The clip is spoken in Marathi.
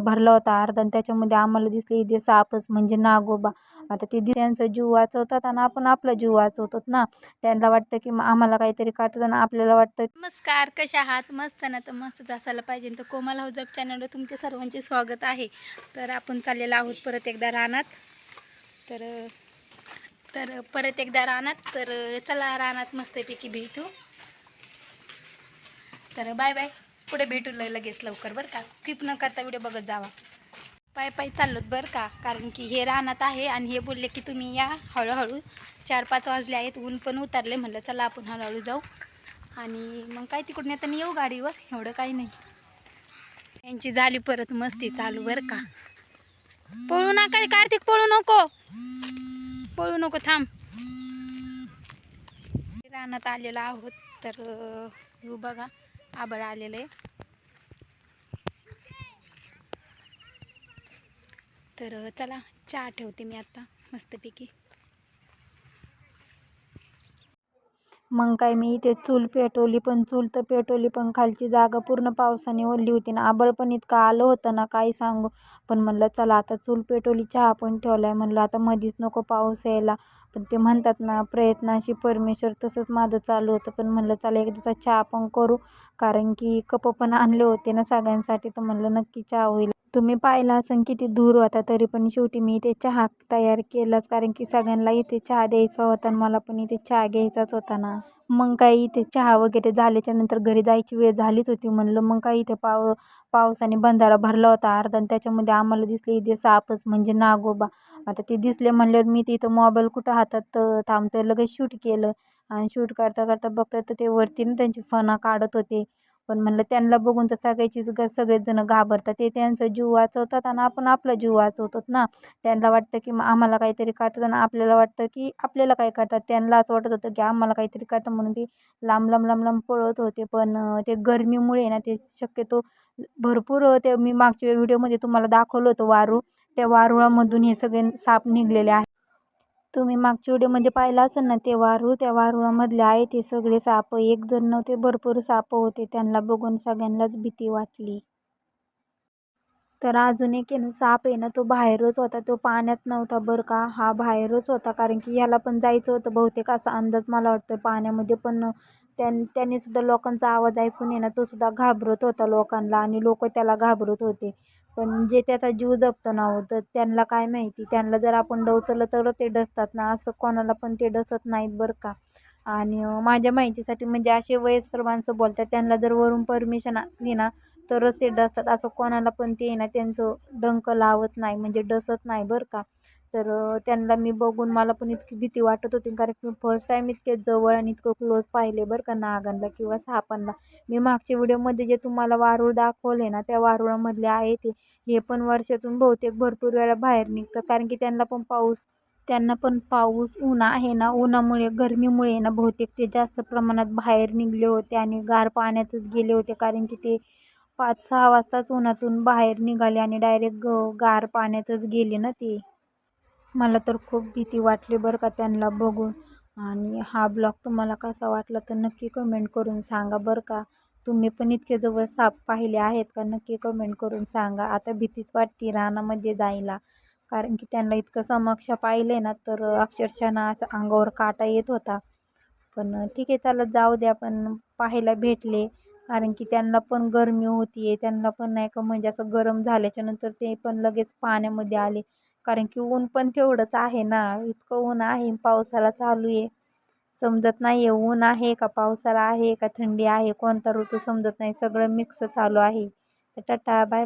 बंधारा भरला होता. अर्धन त्याच्यामध्ये आम्हाला दिसले इथे सापच म्हणजे नागोबा. आता ते त्यांचा जीव वाचवतात आणि आपण आपला जीव वाचवतो ना. त्यांना वाटतं की मग आम्हाला काहीतरी करतात आणि आपल्याला वाटतं नमस्कार कशा आहात? मस्त ना? तर मस्तच असायला पाहिजे. तर कोमल हाऊजक चॅनलवर तुमचे सर्वांचे स्वागत आहे. तर आपण चाललेलो आहोत परत एकदा रानात. तर तर परत एकदा रानात. तर चला रानात मस्तपैकी भेटू. तर बाय बाय. पुढे भेटू लगेच लवकर बरं का? स्किप न करता व्हिडिओ बघत जावा. पाय पाय चाललोत बरं का? कारण की हे रानात आहे आणि हे बोलले की तुम्ही या हळूहळू. चार पाच वाजले आहेत ऊन पण उतरले म्हणलं चला आपण हळूहळू जाऊ. आणि मग काय तिकडून येताना येऊ गाडीवर एवढं काही नाही. यांची झाली परत मस्ती चालू बरं का? पळू नका कार्तिक पळू नको. पळू नको थांब. रानात आलेलो आहोत तर येऊ बघा. आबळ आलेलं. आहे तर चला चहा ठेवते मी आता मस्तपैकी. मग काय मी इथे चूल पेटवली पण चूल तर पेटवली पण खालची जागा पूर्ण पावसाने ओढली होती ना. आबळ पण इतकं आलं होतं ना काही सांगू. पण म्हणलं चला आता चूल पेटवली चहा पण ठेवला आहे म्हणलं आता मधीच नको पाऊस यायला. पण ते म्हणतात ना प्रयत्नाशी परमेश्वर तसंच माझं चालू होतं. पण म्हणलं चला एकदाचा चहा पण करू. कारण की कप पण आणले होते ना सगळ्यांसाठी तर म्हणलं नक्की चहा होईल. तुम्ही पाहिला असेल किती दूर होता तरी पण शेवटी मी इथे चहा तयार केलाच कारण की सगळ्यांना इथे चहा द्यायचा होता आणि मला पण इथे चहा घ्यायचाच होता ना. मग काही इथे चहा वगैरे झाल्याच्यानंतर घरी जायची वेळ झालीच होती म्हणलं मग काही इथे पाव पावसाने बंधारा भरला होता अर्धा आणि त्याच्यामध्ये आम्हाला दिसले इथे सापच म्हणजे नागोबा. आता ते दिसले म्हणल्यावर मी तिथं मोबाईल कुठं हातात थांबतो थांबतोय लगेच शूट केलं. आणि शूट करता करता बघता तर ते वरती ना त्यांची फणा काढत होते. पण म्हणलं त्यांना बघून तर सगळ्याचीच ग सगळेजणं घाबरतात. ते त्यांचा जीव वाचवतात आणि आपण आपला जीव वाचवतो ना. त्यांना वाटतं की मग आम्हाला काहीतरी करतात आणि आपल्याला वाटतं की आपल्याला काय करतात? त्यांना असं वाटत होतं की आम्हाला काहीतरी करतात म्हणून ते लांब लांब लांब लांब पळत होते. पण ते गरमीमुळे ना ते शक्यतो भरपूर ते मी मागच्या व्हिडिओमध्ये तुम्हाला दाखवलं होतं वारू. त्या वारुळामधून हे सगळे साप निघलेले आहेत. तुम्ही मागच्या व्हिडिओमध्ये पाहिलं असेल ना ते वारू त्या वारुळामधले आहे ते सगळे साप. एक जण नव्हते भरपूर साप होते. त्यांना बघून सगळ्यांनाच भीती वाटली. तर अजून एक आहे ना साप आहे ना तो बाहेरच होता. तो पाण्यात नव्हता बरं का. हा बाहेरच होता कारण की ह्याला पण जायचं होतं. बहुतेक असा अंदाज मला वाटतं पाण्यामध्ये पण त्यां त्यांनी सुद्धा लोकांचा आवाज ऐकून आहे ना तो सुद्धा घाबरत होता लोकांना आणि लोक त्याला घाबरत होते. पण जे त्याचा जीव जपतं नव्हतं हो, त्यांना काय माहिती? त्यांना जर आपण डवचलं तर ते डसतात ना? असं कोणाला पण ते डसत नाहीत बरं का? आणि माझ्या माहितीसाठी म्हणजे असे वयस्कर माणसं बोलतात त्यांना जर वरून परमिशन आली ना तरच ते डसतात. असं कोणाला पण ते ना त्यांचं डंक लावत नाही म्हणजे डसत नाही बरं का? तर त्यांना मी बघून मला पण इतकी भीती वाटत होती. कारण की फर्स्ट टाईम इतके जवळ आणि इतकं क्लोज पाहिले बरं का नागांना किंवा सापांना मी मागच्या व्हिडिओमध्ये जे तुम्हाला वारूळ दाखवले ना त्या वारुळामधले आहे ते. हे पण वर्षातून बहुतेक भरपूर वेळा बाहेर निघतं. कारण की त्यांना पण पाऊस त्यांना पण पाऊस ऊन आहे ना उन्हामुळे गरमीमुळे ना बहुतेक ते जास्त प्रमाणात बाहेर निघले होते आणि गार पाण्यातच गेले होते. कारण की ते पाच सहा वाजताच उन्हातून बाहेर निघाले आणि डायरेक्ट ग गार पाण्यातच गेले ना ते. मला तर खूप भीती वाटली बरं का त्यांना बघून. आणि हा ब्लॉग तुम्हाला कसा वाटला तर नक्की कमेंट करून सांगा बरं का. तुम्ही पण इतके जवळ साप पाहिले आहेत का नक्की कमेंट करून सांगा. आता भीतीच वाटते रानामध्ये जायला. कारण की त्यांना इतकं समक्ष पाहिले ना तर अक्षरशः ना असं अंगावर काटा येत होता. पण ठीक आहे चला जाऊ द्या पण पाहायला भेटले. कारण की त्यांना पण गरमी होती आहे त्यांना पण नाही का म्हणजे असं गरम झाल्याच्यानंतर ते पण लगेच पाण्यामध्ये आले. कारण की ऊन पण तेवढंच आहे ना. इतकं ऊन आहे पावसाला चालू आहे. समजत नाही आहे ऊन आहे का पावसाळा आहे का थंडी आहे कोणता ऋतू समजत नाही. सगळं मिक्स चालू आहे. तर टाटा बाय